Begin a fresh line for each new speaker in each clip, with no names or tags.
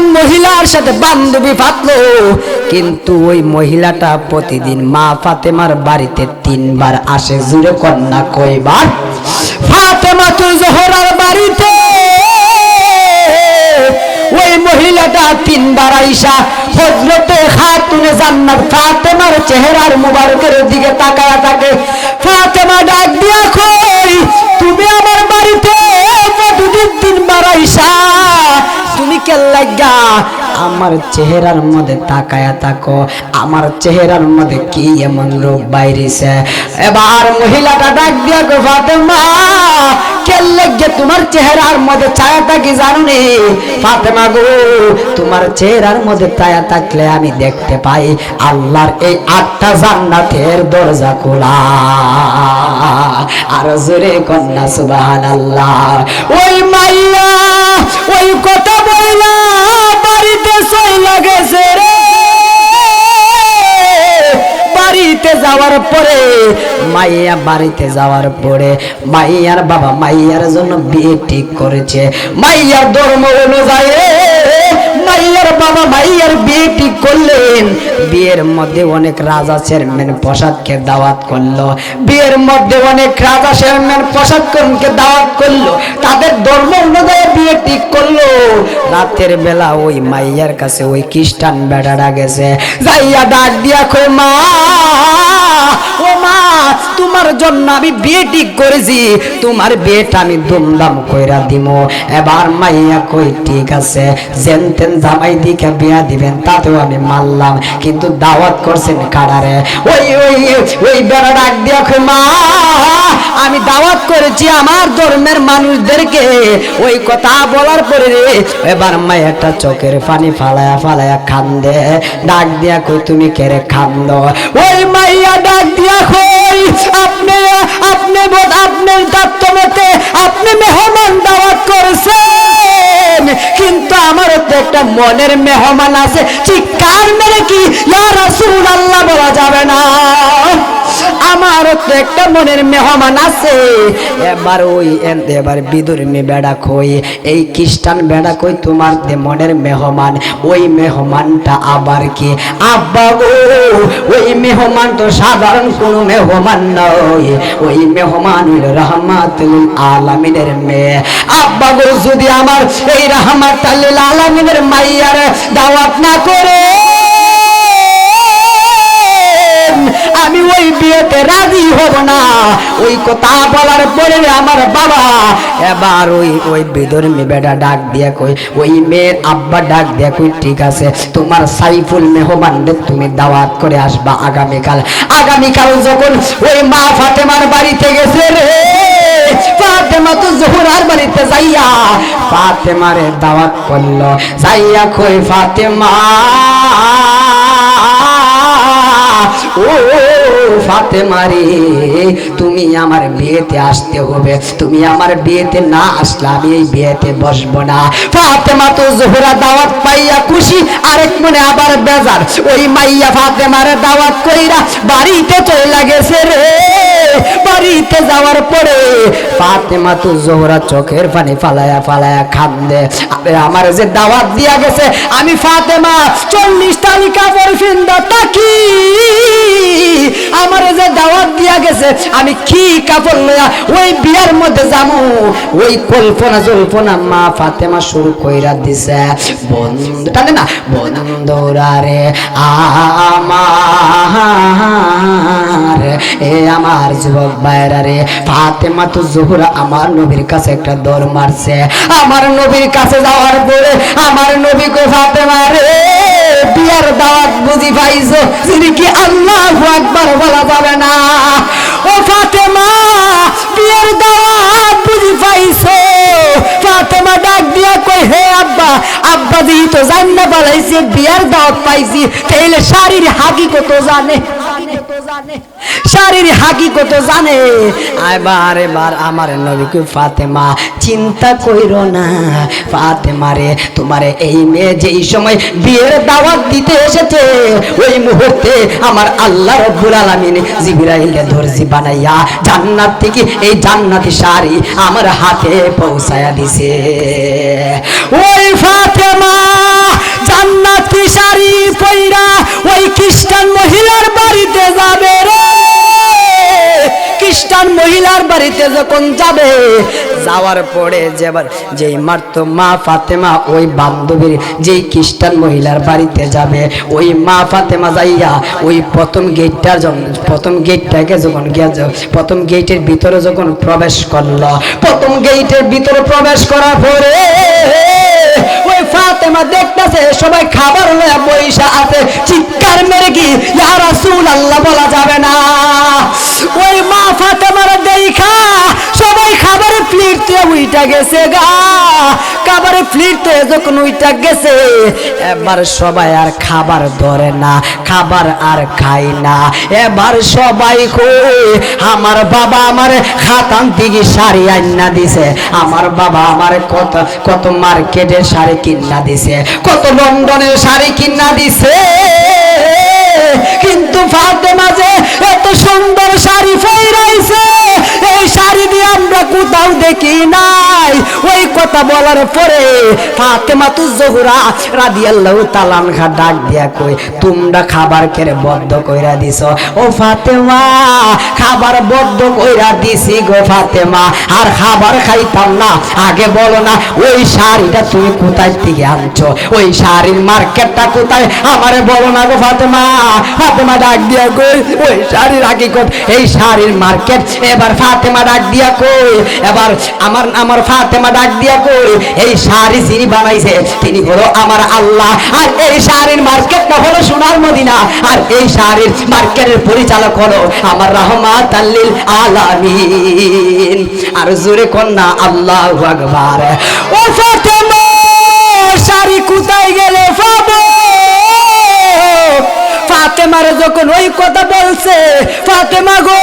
খ্রিস্টান মহিলার সাথে বান্ধবী ফাতলো। কিন্তু ওই মহিলাটা প্রতিদিন মা ফাতেমার বাড়িতে তিনবার আসে, জুড়ে কন্যা কয়বার? ফাতেমা তু জোহরার বাড়িতে। ওই মহিলাটা তিনবার আইসা হজরতে খাতুনে জান্নাত ফাতেমার চেহারার মুবারকের দিকে তাকায়া থাকে। ফাতেমা ডাক দিয়া কই তুমি আমার বাড়িতে প্রতিদিন তিনবার আইসা তুমি কে লাগা আমার চেহারার মধ্যে তাকায়া থাকো। আমার চেহারার মধ্যে কি এমন রোগ বাইরেছে? এবার মহিলাটা ডাক দিয়া গো, ফাতেমা, কে লাগে তোমার চেহারার মধ্যে ছায়া থাকি জানো নি? ফাতেমা গো, তোমার চেহারার মধ্যে ছায়া থাকলে আমি দেখতে পাই আল্লাহর এই আটটা জান্নাতের দরজা খোলা। আর জোরে কন্যা সুবাহান আল্লাহ ওই মাইয়া, ওই মাইয়া বাড়িতে যাওয়ার পরে মাইয়ার বাবা মাইয়ার জন্য বিয়ে ঠিক করেছে। মাইয়ার ধর্ম অনুযায়ী মাইয়ার বাবা মাইয়ার বিয়ে ঠিক করলেন। বিয়ের মধ্যে অনেক রাজা চেয়ারম্যান প্রসাদকে দাওয়াত করল। বিয়ের মধ্যে অনেক রাজা চেয়ারম্যান প্রসাদ করণকে দাওয়াত করল। তাদের ধর্ম অনুযায়ী বিয়ে ঠিক করল। রাতের বেলা ওই মাইয়ার কাছে ওই খ্রিস্টান বেড়াটা গেছে। যাইয়া ডাক দিয়া কই মা, ও মা, তোমার জন্য আমি বিয়ে ঠিক করেছি। তোমার বিয়েটা আমি ধুমধাম কইরা দিব এবার মাইয়া কই ঠিক আছে। যেন তেন জামাই বিয়া দিবেন, তাতেও আমি কিন্তু দাওয়াত করছেন কারারে। ওই ওই ওই বেড়া ডাক দিয়া মা, আমি দাওয়াত করেছি আমার ধর্মের মানুষদেরকে। ওই কথা বলার পরে রে, এবার চোখের পানি ফালায়া ফালায়া খান্দে ডাক দিয়া কই তুমি কেরে খান্দ ওই মাইয়া ডাক দিয়া কই আপনি আপনি বোধ আপনার তত্ত্ব মতে আপনি মেহমান একটা মনের মেহমান আছে চিৎকার মেরে কি ইয়া রাসূলুল্লাহ বলা যাবে না। আমারও তো একটা মনের মেহমান আছে। এবার ওই এবার বিদুর মে বেড়া কই, এই খ্রিস্টান বেড়া কই, তোমার মনের মেহমান। ওই মেহমানটা আবার কি? আব্বা গো, ওই মেহমান তো সাধারণ কোনো মেহমান নয়। ওই মেহমান হইল রহমাতুল আলামিনের মেয়ে। আব্বা গো, যদি আমার এই রহমাতুল আলামিনের মাইয়ার দাওয়াত না করে বিয়েতে রাজি হব না। ওই কথা বলার পরে আমার বাবা এবার ওই ওই বিধর্মী বেটা ডাক দিয়া কই ওই মেয়ের আব্বা ডাক দিয়া কই ঠিক আছে, তোমার সাইফুল মেহমানদের তুমি দাওয়াত করে আসবা আগামীকাল। আগামীকাল যখন ওই মা ফাতেমার বাড়িতে গেছে রে, ফাতেমা ফাতেমা রে তুমি আমার বিয়েতে আসতে হবে। তুমি আমার বিয়েতে না এই বিয়েতে বসবো না। তো জোহরা দাওয়াত পাইয়া খুশি, আরেক মনে আবার বেজার। ওই মাইয়া দাওয়াত কইরা বাড়িতে চলে রে। বাড়িতে যাওয়ার পরে ফাতেমা তো জোহরা চোখের পানি ফালায়া ফালায়া খান্দে আমার যে দাওয়াত দিয়া গেছে, আমি ফাতেমা, চল্লিশ তারিখ কাপড় ফিন্দা তাকি। আমার যে দাওয়াত দিয়া গেছে, আমি কি কাপড় লয়া ওই বিয়ার মধ্যে যাব ওই কল্পনা জল্পনা মা ফাতেমা শুরু কইরা দিছে, বন্ধু, টানে না, বন্ধুরা রে, আমার, এ আমার যুবক ভাইরা রে, ফাতেমা তো জোহরা আমার নবীর কাছে একটা দর মারছে, আমার নবীর কাছে যাওয়ার পরে আমার নবী কো ফাতেমা রে, বিয়ার দাওয়াত বুঝি পাইছো? যিনি কি আল্লাহ আকবার বলা যাবে না? ও ফাতেমা, বিয়ের দাওয়াত বুঝি পাইছো? ফাতেমা ডাক দিয়া কই হে আব্বা আব্বা দি তো জান্না বলাইছে বিয়ার দাওয়াত পাইছি। তাইলে শাড়ির হাগি কত জানে। শাড়ির হাকিকত জানে। এবার এবার আমার নবীকে ফাতেমা চিন্তা কইর না। ফাতেমারে, তোমারে এই মেয়ে যেই সময় বিয়ের দাওয়াত দিতে এসেছে, ওই মুহূর্তে আমার আল্লাহ রব্বুল আলামিন জিবরাইলে দর্জি বানাইয়া জান্নাত থেকে এই জান্নাতি শাড়ি আমার হাতে পৌঁছায়া দিছে। ওই ফাতেমা জান্নাতি শাড়ি পইরা ওই খ্রিস্টান মহিলার খ্রিস্টান মহিলার বাড়িতে যখন যাবে, যাওয়ার পরে যেবার যেই মারত মা ফাতেমা, ওই বান্ধবীর যেই খ্রিস্টান মহিলার বাড়িতে যাবে, ওই মা ফাতেমা যাইয়া ওই প্রথম গেটটার প্রথম গেটটাকে যখন গিয়া প্রথম গেটের ভিতরে যখন প্রবেশ করল, প্রথম গেটের ভিতরে প্রবেশ করার পরে ওই ফাতেমা দেখতেছে, সবাই খাবার লয়া পয়সা আছে। চিৎকার মেরে কি, ইয়া রাসূল আল্লাহ বলা যাবে না। ওই মা ফাতেমার দেখা, সবাই খাবারের দিয়ে উইটা গেছে গা। প্লেট দিয়ে যখন উইটা গেছে, এবার সবাই আর খাবার ধরে না, খাবার আর খাই না। এবার সবাই কই, আমার বাবা আমার খাতান থেকে শাড়ি আইনা দিছে। আমার বাবা আমার কত কত মার্কেটের শাড়ি কিনা দিছে, কত লন্ডনের শাড়ি কিনা দিছে। কিন্তু ফাতেমা যে এত সুন্দর শাড়ি ফেরাইছে। এই শাড়ি দিয়ে আমরা কোথাও দেখি নাই। ওই কথা বলার পরে ফাতেমা তু জহুরা তাআলা খা ডাক দিয়া কই তোমরা খাবার কেড়ে বদ্ধ কইরা দিছ? ও ফাতেমা, খাবার বদ্ধ কইরা দিছি গো ফাতেমা, আর খাবার খাইতাম না। আগে বলো না, ওই শাড়িটা তুমি কোথায় থেকে আনছো? ওই শাড়ির মার্কেটটা কোথায়? আমারে বলো না গো ফাতেমা। ফাতেমা ডাক দিয়া কই ওই শাড়ির হাকিকত, এই শাড়ির মার্কেট এবার ফাতেমা ডাক দিয়া কই? এবার আমার আমার ফাতেমা ডাক দিয়া কই, এই শাড়ি যিনি বানাইছে, তিনি হলো আমার আল্লাহ। আর এই শাড়ির মার্কেটটা হলো সোনার মদিনা। আর এই শাড়ির মার্কেটের পরিচালক হলো আমার রহমাত আল্লিল আলামিন। আর জোরে কন্যা, আল্লাহ আকবার। ও ফাতেমা শাড়ি কোথায় গেলে পাবো যখন ওই কথা বলছে, ফাতেমা গো,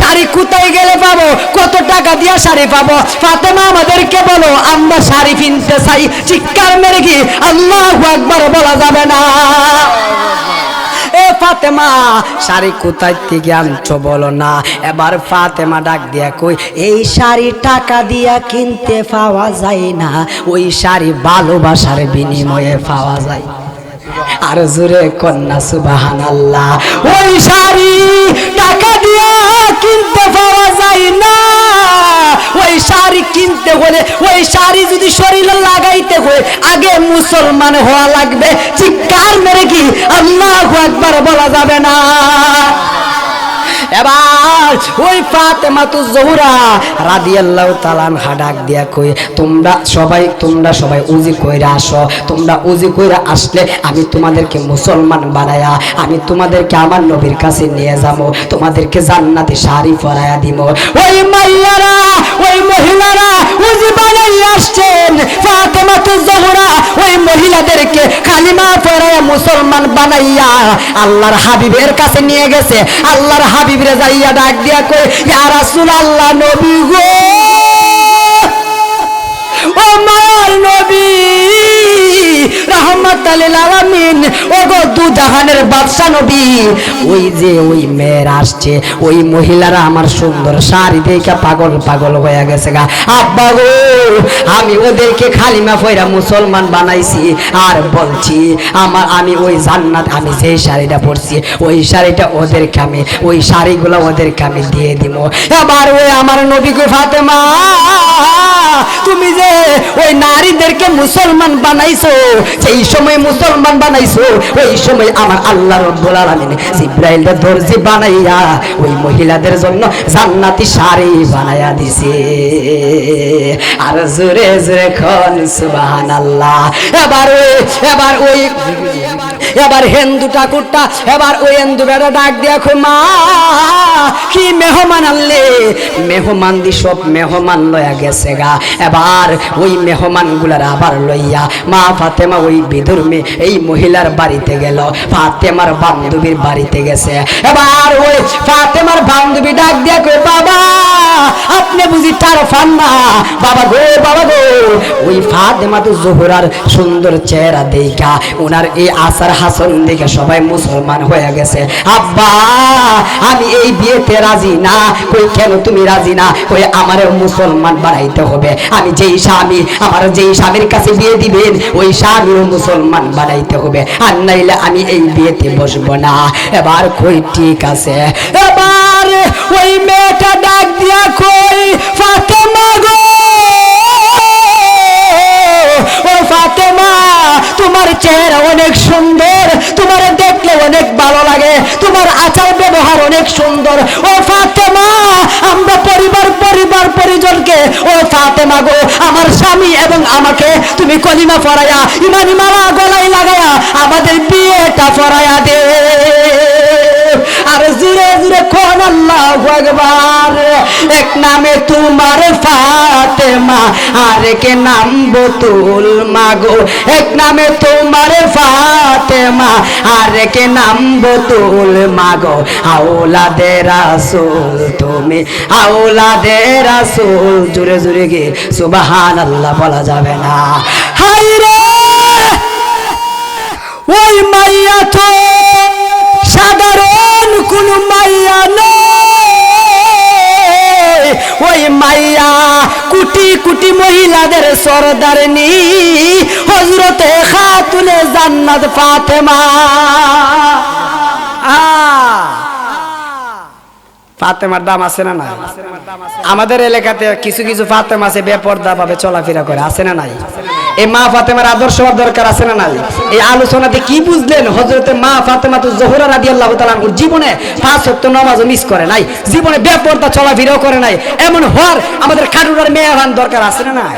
শাড়ি কোথায় গেলে পাবো? কত টাকা দিয়া শাড়ি পাবো? ফাতেমা আমাদেরকে বলো, আমরা শাড়ি কিনতে চাই। চিৎকার মেরে কি আল্লাহ একবার বলা যাবে না। এ ফাতেমা, শাড়ি কোথায় থেকে আনছো বলো না। এবার ফাতেমা ডাক দিয়া কই, এই শাড়ি টাকা দিয়া কিনতে পাওয়া যায় না। ওই শাড়ি ভালোবাসার বিনিময়ে পাওয়া যায়। আর জোরে কন্যা সুবাহান আল্লাহ ওই শাড়ি টাকা দিয়া কিনতে পাওয়া যায় না। ওই শাড়ি কিনতে হলে, ওই শাড়ি যদি শরীরে লাগাইতে হয়, আগে মুসলমান হওয়া লাগবে। চিৎকার মেরে কি আল্লাহ একবার বলা যাবে না। এবার ওই ফাতেমা তো জহুরা রাদিয়াল্লাহু তাআলা হাডাক দিয়া কই তোমরা সবাই তোমরা সবাই উজি কইরা আসো। তোমরা উজি কইরা আসলে আমি তোমাদেরকে মুসলমান বানায়া, আমি তোমাদেরকে আমার নবীর কাছে নিয়ে যাব তোমাদেরকে জান্নাতে শাড়ি পরায়া দিব ওই মাইয়ারা, ওই মহিলারা উজি বানাই আসছেন। জহুরা ওই মহিলাদেরকে কালিমা পরায়া মুসলমান বানাইয়া আল্লাহর হাবিবের কাছে নিয়ে গেছে। আল্লাহর হাবিবরে যাইয়া ডাক দিয়া কই ইয়া রাসূল আল্লাহ নবী গো! নবী গো বাদশা নবী, ওই যে ওই মেয়ের আসছে, ওই মহিলারা আমার সুন্দর শাড়ি দেখে পাগল পাগল হয়ে গেছে গা। আব্বা গো, আমি ওদেরকে খালিমা মুসলমান বানাইছি, আর বলছি, আমার, আমি ওই জান্নাত, আমি শাড়িটা পরছি, ওই শাড়িটা ওদেরকে আমি, ওই শাড়িগুলো ওদেরকে আমি দিয়ে দিব এবার ওই আমার নবীকে ফাতেমা, তুমি যে ওই নারীদেরকে মুসলমান বানাইছো সেই সময় মুসলমান বানাইছো, ওই সময় আমার আল্লাহ রব্বুল আলামিন দর্জি বানাইয়া ওই মহিলাদের জন্য জান্নাতি শাড়ি বানাইয়া দিছে। আর জোরে জোরে খন সুবহানাল্লাহ। এবার ওই এবার ওই এবার হিন্দু ঠাকুরটা, এবার ওই হিন্দু বেটা ডাক দেখো মা, কি মেহমান আনলে? মেহমান দি সব মেহমান লয়া গেছে গা। এবার ওই মেহমানগুলার আবার লইয়া, মা ফাতেমা ওই বিধুর এই মহিলার বাড়িতে গেল। ফাতেমার বান্ধবীর বাড়িতে গেছে। এবার ওই ফাতেমার বান্ধবী ডাক কই বাবা, আপনি বুঝি তার ফান না? বাবা গো বাবা গো। ওই ফাতেমা তো জোহরার সুন্দর চেহারা দেখা ওনার এই আসার হাসন দেখে সবাই মুসলমান হয়ে গেছে। আব্বা, আমি এই বিয়েতে রাজি না। কই কেন তুমি রাজি না? কই আমারও মুসলমান বানাইতে হবে। আমি যেই স্বামী আমার যেই স্বামীর কাছে বিয়ে দিবেন, ওই স্বামীও মুসলমান বানাইতে হবে। আর নাইলে আমি এই বিয়েতে বসবো না। এবার কই ঠিক আছে? এবার ওই মেয়েটা ডাক দিয়া কই, ফাতেমা গো! তোমার আচার ব্যবহার অনেক সুন্দর। ও ফাতেমা, আমরা পরিবার পরিবার, পরিজনকে, ও ফাতেমা গো, আমার স্বামী এবং আমাকে তুমি কলিমা পড়ায়া ইমানি মালা গলায় লাগায়া আমাদের বিয়েটা পড়ায়া দে। আর জিরে জিরে কোন আল্লাহ একবার এক নামে তোমার ফাতেমা কে নাম বতুল মাগো। এক নামে তোমার ফাতেমা কে নাম বতুল মাগো। আওলাদে রাসূল তুমি আওলাদে রাসূল। জুড়ে জুড়ে গে সুবহান আল্লাহ বলা যাবে না। হাই রে ওই মাইয়া তো মাইয়া, কুটি কুটি মহিলাদের সরদারনি হজরতে খাতুনে জান্নাত ফাতেমা। ফাতেমার দাম আছে না নাই? আমাদের এলাকাতে কিছু কিছু ফাতেমা আছে বেপর্দা ভাবে চলাফেরা করে, আছে না নাই? এই মা ফাতেমার আদর্শ হওয়ার দরকার আছে না নাই? এই আলোচনাতে কি বুঝলেন? হজরতে মা ফাতেমা তো জোহরা রাদি আল্লাহ জীবনে পাঁচ সত্য নামাজ মিস করে নাই। জীবনে বেপর্দা চলাফেরাও করে নাই। এমন হওয়ার আমাদের খাটুরার মেয়ে দরকার আছে না নাই?